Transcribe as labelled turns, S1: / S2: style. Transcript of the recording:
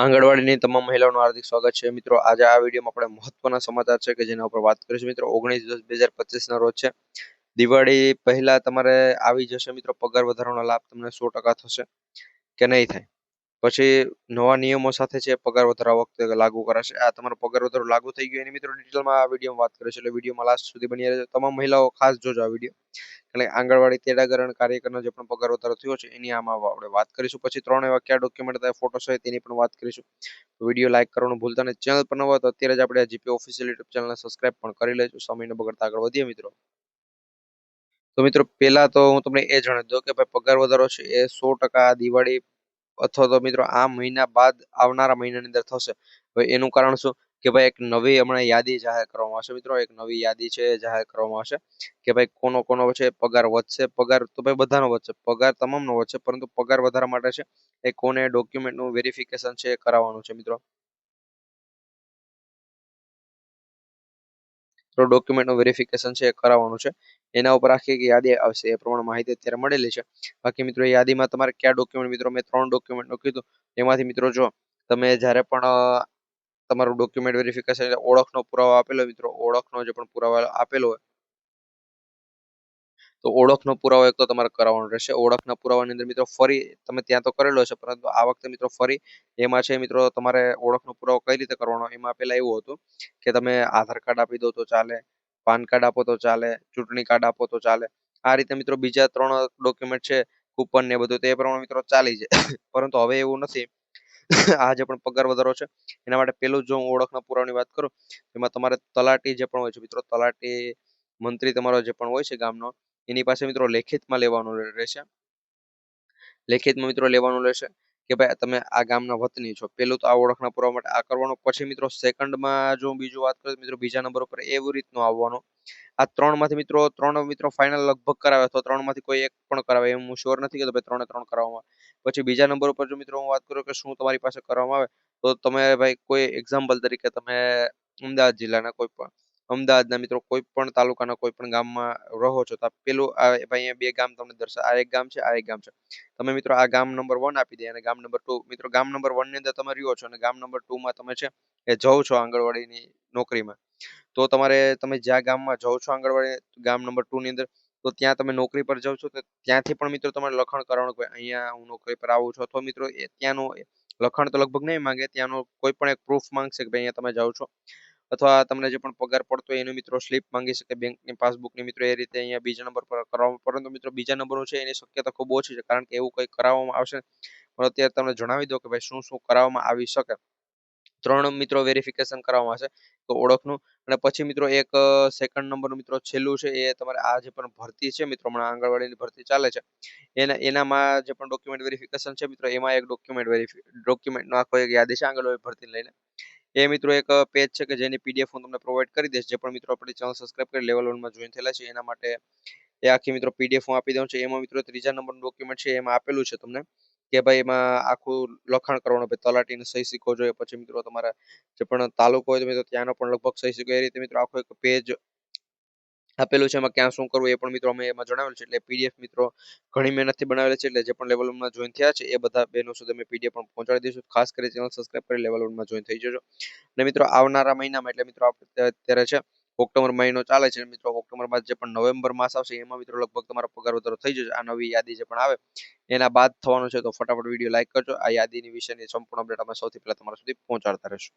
S1: આંગણવાડીની તમામ મહિલાઓનું હાર્દિક સ્વાગત છે. મિત્રો, આજે આ વિડીયોમાં આપણે મહત્વના સમાચાર છે કે જેના ઉપર વાત કરીશું. મિત્રો, ઓગણીસ દસ બે હજાર પચીસના રોજ છે. દિવાળી પહેલા તમારે આવી જશે. મિત્રો, પગાર વધારાનો લાભ તમને સો ટકા થશે કે નહીં થાય? પછી નવા નિયમો સાથે છે પગાર વધારા વખતે લાગુ કરાશે. આ તમારો પગાર વધારો લાગુ થઈ ગયો એની મિત્રો ડિટેલમાં આ વિડીયોમાં વાત કરીશું. એટલે વિડીયોમાં લાસ્ટ સુધી બની રહેજો. તમામ મહિલાઓ ખાસ જોજો આ વીડિયો. એટલે આંગણવાડી તેડાગરણ કાર્યકરનો જે પણ પગાર વધારો થયો છે, એની આમાં આપણે વાત કરીશું પછી ત્રણ એવા કયા ડોક્યુમેન્ટ ફોટો છે, તેની પણ વાત કરીશું. વીડિયો લાઇક કરવાનું ભૂલતા નહીં. ચેનલ પર નવા તો અત્યારે જ આપણે જીપી ઓફિશિયલ યુટ્યુબ ચેનલને સબસ્ક્રાઇબ પણ કરી લેજો. સમયને બગડતા આગળ વધીએ મિત્રો. તો મિત્રો, પહેલા તો હું તમને એ જણાવી દઉં કે ભાઈ પગાર વધારો છે એ સો ટકા દિવાળી અથવા તો મિત્રો આ મહિના બાદ આવનારા મહિનાની અંદર થશે. એનું કારણ શું? કે ભાઈ એક નવી હમણાં યાદી જાહેર કરવામાં આવશે. મિત્રો, એક નવી યાદી છે જાહેર કરવામાં આવશે કે ભાઈ કોનો કોનો છે, પગાર વધશે. પગાર તો ભાઈ બધાનો વધશે. પગાર તમામનો વધશે, પરંતુ પગાર વધારા માટે છે એ કોને ડોક્યુમેન્ટનું વેરિફિકેશન છે કરાવવાનું છે, મિત્રો. તો ડોક્યુમેન્ટનું વેરિફિકેશન છે એ કરાવવાનું છે. એના ઉપર આખી યાદી આવશે. એ પ્રમાણે માહિતી અત્યારે મળેલી છે. બાકી મિત્રો યાદીમાં તમારે કયા ડોક્યુમેન્ટ મિત્રો, મેં ત્રણ ડોક્યુમેન્ટ કીધું. એમાંથી મિત્રો, જો તમે જ્યારે પણ તમારું ડોક્યુમેન્ટ વેરિફિકેશન ઓળખનો પુરાવો આપેલો મિત્રો, ઓળખનો જે પણ પુરાવો આપેલો હોય, તો ઓળખનો પુરાવો એક તો તમારે કરાવવાનો રહેશે. ઓળખના પુરાવાની અંદર મિત્રો ફરી તમે ત્યાં તો કરેલો છે પરંતુ આ વખતે મિત્રો ફરી એમાં છે મિત્રો તમારે ઓળખનો પુરાવો કઈ રીતે કરવાનો એમાં પેલા એવું હતું કે તમે આધાર કાર્ડ આપી દો તો ચાલે, પાન કાર્ડ આપો તો ચાલે, ચૂંટણી કાર્ડ આપો તો ચાલે. આ રીતે મિત્રો બીજા ત્રણ ડોક્યુમેન્ટ છે કૂપન ને બધું, તે પ્રમાણે મિત્રો ચાલી જાય. પરંતુ હવે એવું નથી. આ જે પણ પગાર વધારો છે, એના માટે પેલું જો હું ઓળખના પુરાવાની વાત કરું એમાં તમારે તલાટી જે પણ હોય છે, મિત્રો, તલાટી મંત્રી તમારો જે પણ હોય છે ગામનો, એની પાસે મિત્રો લેખિતમાં લેવાનું રહેશે. લેખિતમાં મિત્રો લેવાનું રહેશે. કે ભાઈ તમે આ ગામના વતની છો. પેલું તો આ ઓળખના પુરાવા માટે આ કરવાનું. પછી મિત્રો સેકન્ડમાં જો બીજું વાત કરું મિત્રો બીજા નંબર ઉપર એવી રીતનું આવવાનું. આ ત્રણમાંથી મિત્રો, ત્રણ મિત્રો ફાઇનલ લગભગ કરાવે તો ત્રણમાંથી કોઈ એક પણ કરાવે એમ હું શ્યોર નથી કે ભાઈ ત્રણે ત્રણ કરાવવામાં પછી બીજા નંબર ઉપર જો મિત્રો હું વાત કરું કે શું તમારી પાસે કરવામાં આવે, તો તમે ભાઈ કોઈ એક્ઝામ્પલ તરીકે તમે અમદાવાદ જિલ્લાના કોઈ પણ અમદાવાદના મિત્રો, કોઈ પણ તાલુકાના કોઈ પણ ગામમાં રહો છો, તો પેલું ભાઈ બે ગામ તમને દર્શા, આ એક ગામ છે, આ એક ગામ છે. તમે મિત્રો આ ગામ નંબર વન આપી દે અને ગામ નંબર ટુ મિત્રો ગામ નંબર વનની અંદર તમે રહ્યો છો અને ગામ નંબર ટુ માં તમે છે એ જાઓ છો આંગણવાડીની નોકરીમાં. તો તમારે, તમે જ્યાં ગામમાં જવ છો આંગણવાડી ગામ નંબર ટુ ની અંદર, તો ત્યાં તમે નોકરી પર જાઓ છો, તો ત્યાંથી પણ મિત્રો તમારે લખણ કરવાનું કે અહીંયા હું નોકરી પર આવું છું, અથવા મિત્રો ત્યાંનું લખણ તો લગભગ નહીં માંગે, ત્યાંનું કોઈ પણ એક પ્રૂફ માંગશે કે ભાઈ અહીંયા તમે જાઓ છો. અથવા તમને જે પણ પગાર પડતો હોય એનો મિત્રો સ્લીપ માંગી શકે બેંકની પાસબુકની મિત્રો એ રીતે અહીંયા બીજા નંબર પર કરવામાં પરંતુ મિત્રો બીજા નંબરનું છે એની શક્યતા ખૂબ ઓછી છે, કારણ કે એવું કંઈ કરાવવામાં આવશે પણ અત્યારે તમને જણાવી દો કે ભાઈ શું શું કરાવવામાં આવી શકે. ત્રણ મિત્રો વેરિફિકેશન કરવામાં આવશે તો ઓળખનું અને પછી મિત્રો એક સેકન્ડ નંબરનું મિત્રો છેલ્લું છે એ તમારે આ જે પણ ભરતી છે મિત્રો, હમણાં આંગણવાડીની ભરતી ચાલે છે. એના, એનામાં જે પણ ડોક્યુમેન્ટ વેરિફિકેશન છે મિત્રો, એમાં એક ડોક્યુમેન્ટ વેરિફિ ડોક્યુમેન્ટનો આખો એક યાદી છે, આંગણવાડી ભરતી લઈને. એ મિત્રો એક પેજ છે કે જેની પીડીએફ હું તમને પ્રોવાઈડ કરી દઈશ. જે પણ મિત્રો આપણી ચેનલ સબસ્ક્રાઈબ કરી લેવલ વનમાં જોઈન થયેલા છે, એના માટે એ આખી મિત્રો પીડીએફ હું આપી દઉં છું. એમાં મિત્રો ત્રીજા નંબરનું ડોક્યુમેન્ટ છે, એમાં આપેલું છે તમને કે ભાઈ એમાં આખું લખાણ કરવાનું ભાઈ તલાટીને સહી સિક્કો જોઈએ. પછી મિત્રો તમારા જે પણ તાલુકો હોય, તો ત્યાંનો પણ લગભગ સહી સિક્કો એ રીતે મિત્રો આખો એક પેજ આપેલું છે, એમાં ક્યાં શું કરવું એ પણ મિત્રો અમે એમાં જણાવેલું છે, એટલે પીડીએફ મિત્રો ઘણી મહેનતથી બનાવેલી છે, એટલે જે પણ લેવલ વનમાં જોઈન થયા છે, એ બધા બહેનો સુધી અમે પીડીએફ પણ પહોંચાડી દઈશું. ખાસ કરી ચેનલ સબસ્ક્રાઈબ કરી લેવલ વનમાં જોઈન થઈ જજો. અને મિત્રો આવનારા મહિનામાં, એટલે મિત્રો અત્યારે છે, ઓક્ટોબર મહિનો ચાલે છે મિત્રો ઓક્ટોબર બાદ જે પણ નવેમ્બર માસ આવશે, એમાં મિત્રો લગભગ તમારો પગાર વધારો થઈ જશે. આ નવી યાદી જે પણ આવે, એના બાદ થવાનું છે, તો ફટાફટ વીડિયો લાઈક કરજો. આ યાદીની વિશેની સંપૂર્ણ અપડેટ અમે સૌથી પહેલા તમારા સુધી પહોંચાડતા રહીશું.